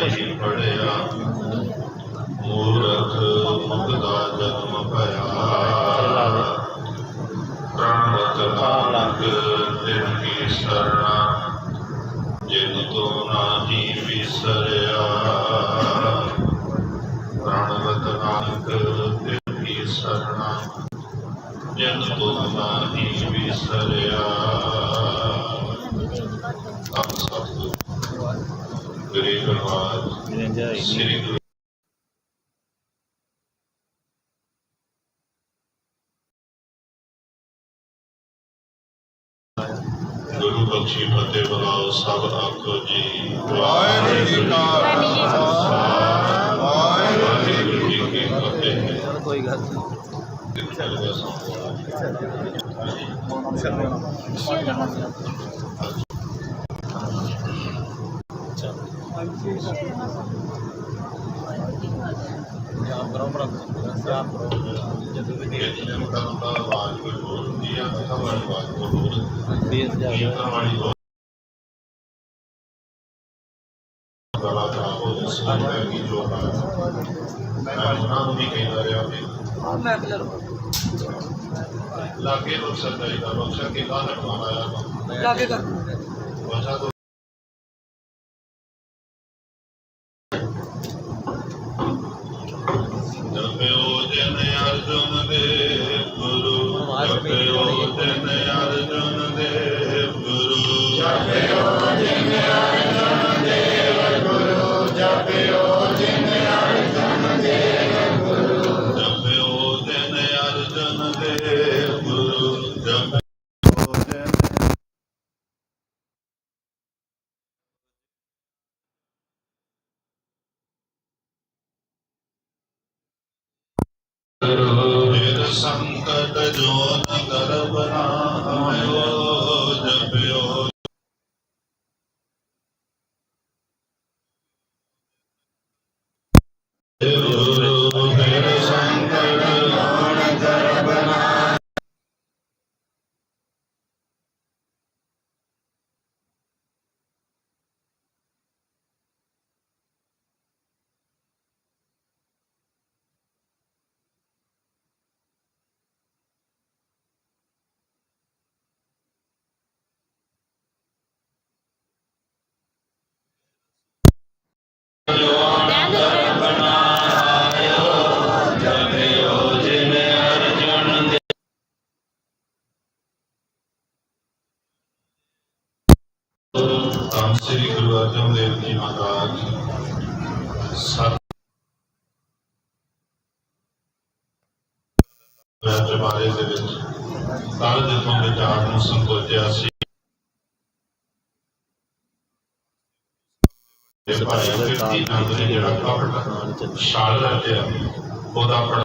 ਨਹੀਂ ਪੜਿਆ ਮੂਰਖ ਮੁਕਦਾ ਜਨਮ ਭਇਆ। ਪ੍ਰਾਣਵਤ ਨਾਨਕ ਤਿਨ ਕੀ ਸਰਣਾ ਜਿਨ ਤੋ ਨਾਹੀ ਵਿਸਰਿਆ। ਪ੍ਰਾਣਵਤ ਨਾਨਕ ਤਿਨ ਕੀ ਸਰਣਾ ਜਿਨ ਤੋ ਨਾਹੀ ਵਿਸਰਿਆ ਆਪ ਸਤਿ ਗਰੀਬ ਸ੍ਰੀ ਗੁਰੂ ਬਖਸ਼ੀ ਫਤਿਹ ਬੁਲਾਓ ਸਭ ਆਖੋ ਜੀ। ਵਾਹਿਗੁਰੂ ਜੀ ਕਾ ਖਾਲਸਾ। ਵਾਹਿਗੁਰੂ ਜੀ ਕੀ ਫਤਿਹ। ਕੋਈ ਗੱਲ ਨਹੀਂ ਜਾਂ ਬਰੋਬਰ ਜਾਂ ਜਦੋਂ ਵੀ ਦੇ ਇਹ ਜਨ ਕਰਨ ਦਾ ਆਵਾਜ਼ ਕੋਈ ਧੰਨ ਸ੍ਰੀ ਗੁਰੂ ਅਰਜਨ ਦੇਵ ਜੀ ਮਹਾਰਾਜ। ਸਤ ਦੇ ਵਿੱਚ ਕੱਲ ਜਦੋਂ ਵਿਚਾਰ ਨੂੰ ਸੰਕੋਚਿਆ ਸੀ। ਭਾਈ ਕਿਰਤੀ ਨੰਦ ਨੇ ਜਿਹੜਾ ਛਾਲ ਰਚਿਆ ਉਹਦਾ ਪੜ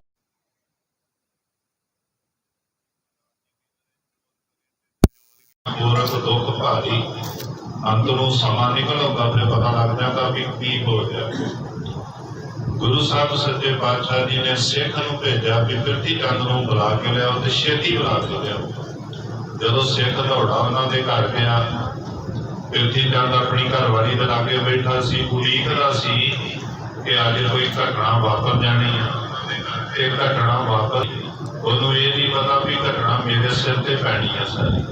ਮੂਰਖ ਦੁੱਖ ਭਾਰੀ ਅੰਤ ਨੂੰ ਸਮਾਂ ਨਿਕਲ ਆਉਂਦਾ ਫਿਰ ਪਤਾ ਲੱਗ ਜਾਂਦਾ ਵੀ ਕੀ ਹੋ ਗਿਆ ਗੁਰੂ ਸਾਹਿਬ ਸੱਚੇ ਪਾਤਸ਼ਾਹ ਜੀ ਨੇ ਸਿੱਖ ਨੂੰ ਭੇਜਿਆ ਵੀ ਪਿਰਤੀ ਚੰਦ ਨੂੰ ਬੁਲਾ ਕੇ ਲਿਆਓ ਤੇ ਛੇਤੀ ਬੁਲਾ ਕੇ ਲਿਆਓ। ਜਦੋਂ ਸਿੱਖ ਦੌੜਾ ਉਹਨਾਂ ਦੇ ਘਰ ਗਿਆ, ਪਿਰਤੀ ਚੰਦ ਆਪਣੀ ਘਰਵਾਲੀ ਦੇ ਲਾਗੇ ਬੈਠਾ ਸੀ ਉਡੀਕਦਾ ਸੀ ਕਿ ਅੱਜ ਕੋਈ ਘਟਨਾ ਵਾਪਰ ਜਾਣੀ ਆ। ਇਹ ਘਟਨਾ ਵਾਪਰ ਉਹਨੂੰ ਇਹ ਨਹੀਂ ਪਤਾ ਵੀ ਘਟਨਾ ਮੇਰੇ ਸਿਰ ਤੇ ਪੈਣੀ ਆ ਸਾਰੀ।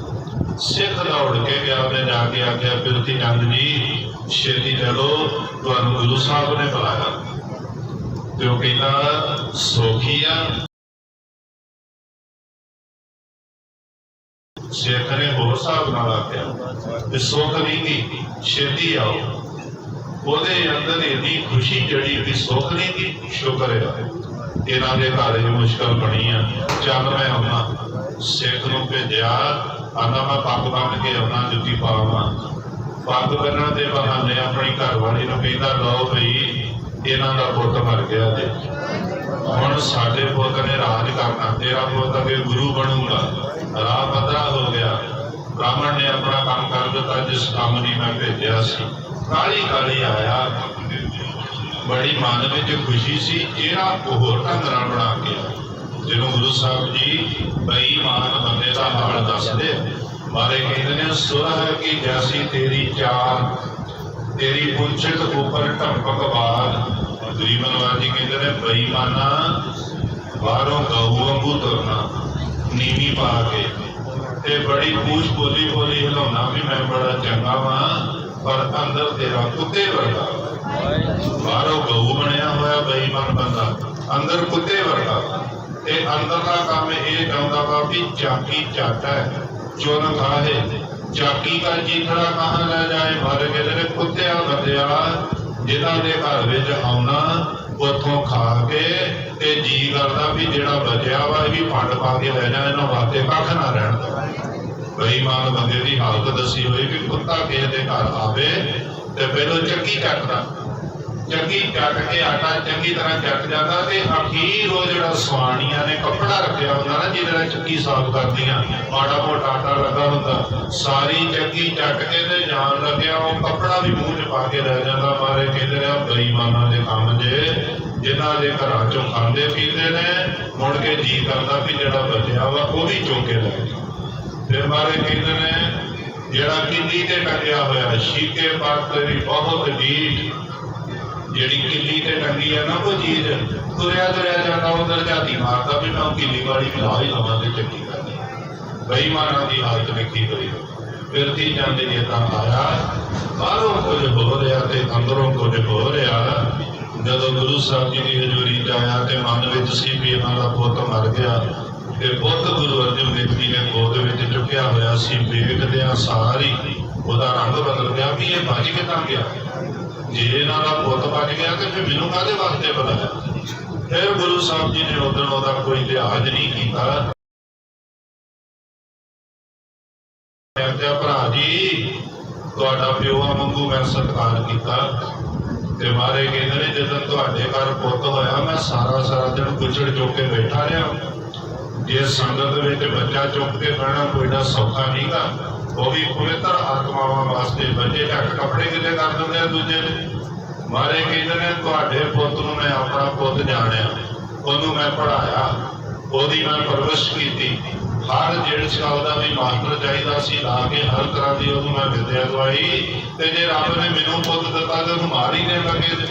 ਸਿੱਖ ਦੌੜ ਕੇ ਗਿਆ ਉਹਨੇ ਜਾ ਕੇ ਆਖਿਆ ਬਿਰਤੀ ਚੰਦ ਜੀ, ਛੇਤੀ ਚਲੋ, ਤੁਹਾਨੂੰ ਗੁਰੂ ਸਾਹਿਬ ਨੇ ਬੁਲਾਇਆ। ਤੇ ਉਹ ਕਹਿੰਦਾ, ਸੋਖੀ ਸਿੱਖ ਨੇ ਹੋਰ ਹਿਸਾਬ ਨਾਲ ਆਖਿਆ, ਤੇ ਸੁੱਖ ਨਹੀਂ ਗੀ, ਛੇਤੀ ਆਓ। ਉਹਦੇ ਅੰਦਰ ਇੰਨੀ ਖੁਸ਼ੀ ਜਿਹੜੀ ਵੀ ਸੁੱਖ ਨਹੀਂ ਗੀ, ਸ਼ੁਕਰ ਹੈ। ਇਹਨਾਂ ਦੇ ਘਰ ਇਹ ਮੁਸ਼ਕਲ ਬਣੀ ਆ। ਚੱਲ ਮੈਂ ਆਉਣਾ। ਸਿੱਖ ਨੂੰ ਭੇਜਿਆ ਆਂਦਾ ਮੈਂ ਪੱਗ ਬੰਨ ਕੇ ਆਪਣਾ ਜੁੱਤੀ ਪਾਵਾਂ ਪੱਗ ਬੰਨਣ ਦੇ ਬਹਾਨੇ ਆਪਣੀ ਘਰਵਾਲੀ ਨੂੰ ਕਹਿੰਦਾ, ਲਓ ਭਈ ਇਹਨਾਂ ਦਾ ਪੁੱਤ ਮਰ ਗਿਆ ਜੇ ਹੁਣ ਸਾਡੇ ਪੁੱਤ ਨੇ ਰਾਜ ਕਰਨਾ ਤੇਰਾ ਪੁੱਤ ਅਗੇ ਗੁਰੂ ਬਣੂਗਾ। ਰਾਹ ਪੱਧਰਾ ਹੋ ਗਿਆ। ਬ੍ਰਾਹਮਣ ਨੇ ਆਪਣਾ ਕੰਮ ਕਰ ਦਿੱਤਾ, ਜਿਸ ਕੰਮ ਲਈ ਮੈਂ ਭੇਜਿਆ ਸੀ। ਕਾਲੀ ਕਾਲੀ ਆਇਆ। ਬੜੀ ਮਨ ਵਿੱਚ ਖੁਸ਼ੀ ਸੀ, ਇਹਦਾ ਹੋਰ ਢੰਗ ਨਾਲ ਬਣਾ ਕੇ। ਜਿਹਨੂੰ ਗੁਰੂ ਸਾਹਿਬ ਜੀ ਬੇਈਮਾਨ ਬੰਦੇ ਦਾ ਹਾਲ ਦੱਸਦੇ ਮਾਰੇ ਕਹਿੰਦੇ ਨੇ ਸੁਰਹ ਕੀ ਜੈਸੀ ਤੇਰੀ ਚਾਲ ਤੇਰੀ ਪੁੰਛਤ ਉੱਪਰ ਢੰਪਕ ਬਾਦ ਗਰੀਬਨਵਾਰ ਜੀ ਕਹਿੰਦੇ ਨੇ ਬੇਈਮਾਨਾ ਬਾਹਰੋਂ ਗਊ ਵਾਂਗੂ ਤੁਰਨਾ ਨੀਵੀਂ ਪਾ ਕੇ ਤੇ ਬੜੀ ਪੂਛ ਬੋਲੀ ਬੋਲੀ ਹਿਲਾਉਣਾ ਵੀ ਮੈਂ ਬੜਾ ਚੰਗਾ ਵਾਂ ਪਰ ਅੰਦਰ ਤੇਰਾ ਕੁੱਤੇ ਵਰਗਾ ਬਾਹਰੋਂ ਗਊ ਬਣਿਆ ਹੋਇਆ ਬੇਈਮਾਨ ਬੰਦਾ ਅੰਦਰ ਕੁੱਤੇ ਵਰਗਾ ਤੇ ਅੰਦਰਲਾ ਕੰਮ ਇਹ ਚਾਹੁੰਦਾ ਵਾ ਵੀ ਚਾਕੀ ਚਾਟਾ ਹੈ ਚੋਨ ਖਾਏ ਚਾਕੀ ਦਾ ਚੀਥੜਾ ਕਹਾਂ ਲੈ ਜਾਏ, ਮਾਰੇ ਕਹਿੰਦੇ ਨੇ ਕੁੱਤਿਆਂ ਬੰਦਿਆ ਜਿਨ੍ਹਾਂ ਦੇ ਘਰ ਵਿੱਚ ਆਉਣਾ, ਉਥੋਂ ਖਾ ਕੇ ਤੇ ਜੀ ਕਰਦਾ ਵੀ ਜਿਹੜਾ ਬਚਿਆ ਵਾ, ਇਹ ਵੀ ਫੰਡ ਪਾ ਕੇ ਲੈ ਜਾ ਇਹਨਾਂ ਵਾਸਤੇ ਕੱਖ ਨਾ ਰਹਿਣ ਦਾ। ਬੇਈਮਾਨ ਬੰਦੇ ਦੀ ਹਾਲਤ ਦੱਸੀ ਹੋਈ ਵੀ ਕੁੱਤਾ ਕਿਸੇ ਦੇ ਘਰ ਆਵੇ ਤੇ ਪਹਿਲਾਂ ਚੱਕੀ ਚੱਕਦਾ ਚੰਗੀ ਚੱਕ ਕੇ ਆਟਾ ਚੰਗੀ ਤਰ੍ਹਾਂ ਚੱਕ ਜਾਂਦਾ ਤੇ ਅਖੀਰ ਉਹ ਜਿਹੜਾ ਸਵਾਣੀਆਂ ਨੇ ਕੱਪੜਾ ਰੱਖਿਆ ਹੁੰਦਾ ਨਾ, ਜਿਹਦੇ ਨਾਲ ਚੱਕੀ ਸਾਫ਼ ਕਰਦੀਆਂ। ਮਾੜਾ ਮੋਟਾ ਆਟਾ ਲੱਗਾ ਹੁੰਦਾ। ਸਾਰੀ ਚੱਕੀ ਚੱਕ ਕੇ ਤੇ ਜਾਣ ਲੱਗਿਆ, ਉਹ ਕੱਪੜਾ ਵੀ ਮੂੰਹ 'ਚ ਪਾ ਕੇ ਲੈ ਜਾਂਦਾ। ਮਾਰੇ ਕਹਿੰਦੇ ਨੇ ਬੇਈਮਾਨਾਂ ਦੇ ਕੰਮ ਜੇ। ਜਿਨ੍ਹਾਂ ਦੇ ਘਰਾਂ 'ਚੋਂ ਖਾਂਦੇ ਪੀਂਦੇ ਨੇ, ਮੁੜ ਕੇ ਜੀ ਕਰਦਾ ਵੀ ਜਿਹੜਾ ਬਚਿਆ ਵਾ, ਉਹ ਵੀ ਚੁੱਕ ਕੇ ਲੈ ਜਾ ਫਿਰ ਮਾਰੇ ਕਹਿੰਦੇ ਨੇ, ਜਿਹੜਾ ਕਿੱਲੀ ਤੇ ਟੰਗਿਆ ਹੋਇਆ ਸ਼ੀਕੇ ਪਰ ਤੇਰੀ ਬਹੁਤ ਢੀਠ ਜਿਹੜੀ ਕਿੱਲੀ ਤੇ ਟੰਗੀ ਆ ਨਾ ਉਹ ਚੀਜ਼, ਤੁਰਿਆ ਤੁਰਿਆ ਜਾਂਦਾ, ਉਧਰ ਝਾਤੀ ਮਾਰਦਾ ਵੀ ਮੈਂ ਕਿੱਲੀ ਵਾਲੀ ਮਿਲਾ ਹੀ ਲਵਾਂ ਤੇ ਚੱਕੀ ਕਰਨੀ ਬੇਈਮਾਨਾਂ ਦੀ ਹਾਲਤ ਵੇਖੀ ਹੋਈ ਫਿਰਦੀ ਜਾਂਦੇ ਜੇ ਤਾਂ ਆਇਆ ਬਾਹਰੋਂ ਕੁਝ ਹੋ ਰਿਹਾ ਤੇ ਅੰਦਰੋਂ ਕੁਝ ਹੋ ਰਿਹਾ। ਜਦੋਂ ਗੁਰੂ ਸਾਹਿਬ ਜੀ ਦੀ ਹਜ਼ੂਰੀ 'ਚ ਆਇਆ ਤੇ ਮਨ ਵਿੱਚ ਸੀ ਵੀ ਇਹਨਾਂ ਦਾ ਪੁੱਤ ਮਰ ਗਿਆ, ਤੇ ਪੁੱਤ ਗੁਰੂ ਅਰਜਨ ਦੇਵ ਜੀ ਨੇ ਗੋਦ ਵਿੱਚ ਚੁੱਕਿਆ ਹੋਇਆ ਸੀ, ਵੇਖਦਿਆਂ ਸਾਰੀ ਉਹਦਾ ਰੰਗ ਬਦਲ ਗਿਆ, ਵੀ ਇਹ ਬਚ ਕਿੱਦਾਂ ਗਿਆ? ਜੇ ਇਹਨਾਂ ਦਾ ਪੁੱਤ ਬਚ ਗਿਆ ਤੇ ਫਿਰ ਮੈਨੂੰ ਕਾਹਦੇ ਵਾਸਤੇ ਬੁਲਾਇਆ ਫਿਰ ਗੁਰੂ ਸਾਹਿਬ ਜੀ ਨੇ ਉਦੋਂ ਉਹਦਾ ਕੋਈ ਲਿਹਾਜ਼ ਨਹੀਂ ਕੀਤਾ। ਕਹਿੰਦੇ ਭਰਾ ਜੀ, ਤੁਹਾਡਾ ਪਿਓ ਮੰਗੂ ਮੈਂ ਸਤਿਕਾਰ ਕੀਤਾ ਤੇ ਮਾਰੇ ਕਹਿੰਦੇ ਨੇ, ਜਦੋਂ ਤੁਹਾਡੇ ਘਰ ਪੁੱਤ ਹੋਇਆ, ਮੈਂ ਸਾਰਾ ਸਾਰਾ ਦਿਨ ਕੁਚੜ ਚੁੱਕ ਕੇ ਬੈਠਾ ਰਿਹਾ। ਜੇ ਸੰਗਤ ਵਿੱਚ ਬੱਚਾ ਚੁੱਕ ਕੇ ਬਹਿਣਾ ਕੋਈ ਨਾ ਸੌਖਾ ਨਹੀਂਗਾ ਉਹ ਵੀ ਪਵਿੱਤਰ ਆਤਮਾਵਾਂ ਵਾਸਤੇ ਬੱਚੇ ਢੱਕ ਕੱਪੜੇ ਕਿਤੇ ਕਰ ਦਿੰਦੇ ਆ ਦੂਜੇ ਦੇ। ਮਾਰੇ ਕਹਿੰਦੇ ਨੇ, ਤੁਹਾਡੇ ਪੁੱਤ ਨੂੰ ਮੈਂ ਆਪਣਾ ਪੁੱਤ ਜਾਣਿਆ, ਉਹਨੂੰ ਮੈਂ ਪੜਾਇਆ ਉਹਦੀ ਮੈਂ ਪਰਵਰਿਸ਼ ਕੀਤੀ। ਹਰ ਜਿਹੜੇ ਸਾਲ ਦਾ ਵੀ ਮਾਸਟਰ ਚਾਹੀਦਾ ਸੀ ਲਾ ਕੇ ਹਰ ਤਰ੍ਹਾਂ ਦੀ ਉਹਨੂੰ ਮੈਂ ਵਿਦਿਆ ਦਵਾਈ ਤੇ ਜੇ ਰੱਬ ਨੇ ਮੈਨੂੰ ਪੁੱਤ ਦਿੱਤਾ ਤੇ ਉਹਨੂੰ ਮਾਰ ਹੀ ਦੇਣ ਲੱਗੇ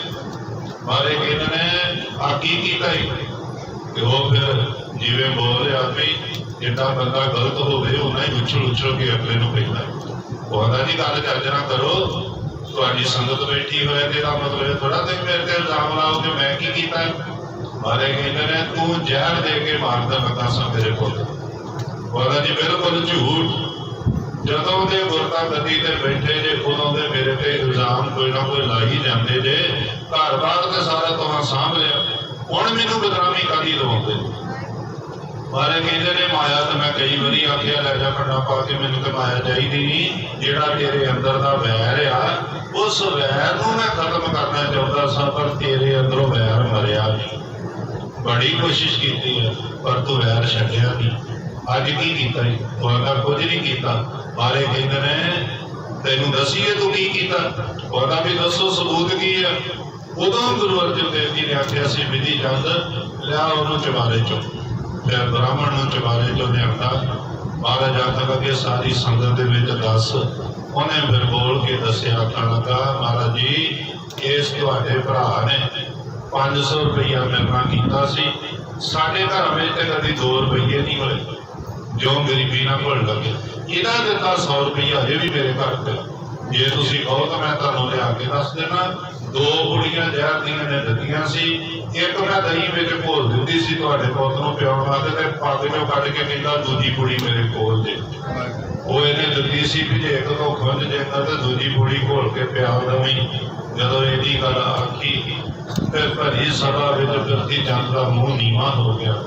ਮਾਰੇ ਕਹਿੰਦੇ ਨੇ ਆ ਕੀ ਕੀਤਾ ਹੀ ਤੇ ਉਹ ਫਿਰ ਜਿਵੇਂ ਬੋਲ ਰਿਹਾ ਵੀ ਜਿਹੜਾ ਬੰਦਾ ਗਲਤ ਹੋਵੇ ਉਹਨਾਂ ਹੀ ਉਛਲ ਉਛਲ ਕੇ ਅਗਲੇ ਨੂੰ ਕਹਿੰਦਾ ਉਹ ਕਹਿੰਦਾ ਗੱਲ ਚੱਜ ਨਾ ਕਰੋ, ਤੁਹਾਡੀ ਸੰਗਤ ਬੈਠੀ ਹੋਇਆ ਤੇ ਇਹਦਾ ਮਤਲਬ ਥੋੜਾ ਤੇ ਮੇਰੇ ਤੇ ਇਲਜ਼ਾਮ ਲਾਓ ਕਿ ਮੈਂ ਕੀ ਕੀਤਾ। ਮਾਰੇ ਕਹਿੰਦੇ ਨੇ, ਤੂੰ ਜ਼ਹਿਰ ਦੇ ਕੇ ਮਾਰਦਾ ਲੱਗਾ ਸਾਂ ਮੇਰੇ ਪੁੱਤ ਉਹ ਜੀ ਬਿਲਕੁਲ ਝੂਠ। ਜਦੋਂ ਦੇ ਗੁਰਤਾ ਗੱਦੀ ਤੇ ਬੈਠੇ ਜੇ, ਉਦੋਂ ਦੇ ਮੇਰੇ ਤੇ ਇਲਜ਼ਾਮ ਕੋਈ ਨਾ ਕੋਈ ਲਾ ਹੀ ਜਾਂਦੇ ਜੇ। ਘਰ-ਬਾਰ ਤੇ ਸਾਰਾ ਤੁਹਾਂ ਸਾਂਭ ਲਿਆ। ਹੁਣ ਮੈਨੂੰ ਬਦਨਾਮੀ ਕਾਦੀ ਦਵਾਉਂਦੇ? ਮਾਰੇ ਕਹਿੰਦੇ ਨੇ ਮਾਇਆ ਤਾਂ ਮੈਂ ਕਈ ਵਾਰੀ ਆਖਿਆ, ਲੈ ਜਾ ਖੱਡਾ ਪਾ ਕੇ ਮੈਨੂੰ ਤੇ ਮਾਇਆ ਚਾਹੀਦੀ ਨਹੀਂ ਜਿਹੜਾ ਤੇਰੇ ਅੰਦਰ ਦਾ ਵੈਰ ਆ, ਉਸ ਵੈਰ ਨੂੰ ਮੈਂ ਖਤਮ ਕਰਨਾ ਚਾਹੁੰਦਾ ਸਾਂ, ਪਰ ਤੇਰੇ ਅੰਦਰੋਂ ਵੈਰ ਮਰਿਆ ਨਹੀਂ ਬੜੀ ਕੋਸ਼ਿਸ਼ ਕੀਤੀ ਹੈ, ਪਰ ਤੂੰ ਵੈਰ ਛੱਡਿਆ ਨਹੀਂ ਅੱਜ ਕੀ ਕੀਤਾ ਜੀ ਉਹਦਾ ਕੁਝ ਨਹੀਂ ਕੀਤਾ। ਮਾਰੇ ਕਹਿੰਦੇ ਨੇ, ਤੈਨੂੰ ਦਸੀਏ ਤੂੰ ਕੀ ਕੀਤਾ? ਉਹਦਾ ਵੀ ਦੱਸੋ, ਸਬੂਤ ਕੀ ਹੈ ਉਦੋਂ ਗੁਰੂ ਅਰਜਨ ਦੇਵ ਜੀ ਨੇ ਆਖਿਆ ਸੀ, ਵਿਧੀ ਚੰਦ, ਲਿਆ ਉਹਨੂੰ ਚਵਾਰੇ ਚੋਂ। ਬ੍ਰਾਹਮਣ ਨੂੰ ਚਵਾਰੇ ਚੋਂ ਲਿਆਂਦਾ ਮਹਾਰਾਜ, ਆਖਣ ਲੱਗੇ, ਸਾਰੀ ਸੰਗਤ ਦੇ ਵਿੱਚ ਦੱਸ। ਉਹਨੇ ਫਿਰ ਬੋਲ ਕੇ ਦੱਸਿਆ, ਆਖਣ ਲੱਗਾ, ਮਹਾਰਾਜ ਜੀ ਇਸ ਤੁਹਾਡੇ ਭਰਾ ਨੇ 500 ਰੁਪਇਆ ਮੇਰੇ ਕੀਤਾ ਸੀ। ਸਾਡੇ ਘਰ ਵਿੱਚ ਕਦੀ 2 ਰੁਪਏ ਨਹੀਂ ਹੋਏ। ਜੋ ਗਰੀਬੀ ਨਾਲ ਭੁੱਲ ਲੱਗੇ। ਇਹਦਾ ਦਿੱਤਾ 100 ਰੁਪਇਆ ਅਜੇ ਵੀ ਮੇਰੇ ਘਰ ਤੇ। ਜੇ ਤੁਸੀਂ ਕਹੋ ਤਾਂ ਮੈਂ ਤੁਹਾਨੂੰ ਲਿਆ ਕੇ ਦੱਸ ਦੇਣਾ। ਦੋ ਕੁੜੀਆਂ ਜ਼ਹਿਰ ਦੀਆਂ ਨੇ ਦਿੱਤੀਆਂ ਸੀ। ਇੱਕ ਮੈਂ ਦਹੀਂ ਵਿੱਚ ਘੋਲ ਦਿੱਤੀ ਸੀ ਤੁਹਾਡੇ ਪੁੱਤ ਨੂੰ ਪਿਆਉਣ ਵਾਸਤੇ ਤੇ ਪੱਗ ਚੋਂ ਕੱਢ ਕੇ ਕਹਿੰਦਾ ਦੂਜੀ ਕੁੜੀ ਮੇਰੇ ਕੋਲ ਜੇ। ਉਹ ਇਹਨੇ ਦਿੱਤੀ ਸੀ ਵੀ ਜੇ ਇੱਕ ਤੋਂ ਖੁੰਝ ਜਾਂਦਾ ਤੇ ਦੂਜੀ ਕੁੜੀ ਘੋਲ ਕੇ ਪਿਆ ਦਵੀਂ। ਜਦੋਂ ਇਹਦੀ ਗੱਲ ਆਖੀ ਤੇ ਭਰੀ ਸਭਾ ਵਿੱਚ ਫਿਰਦੀ ਚੰਦ ਮੂੰਹ ਨੀਵਾਂ ਹੋ ਗਿਆ।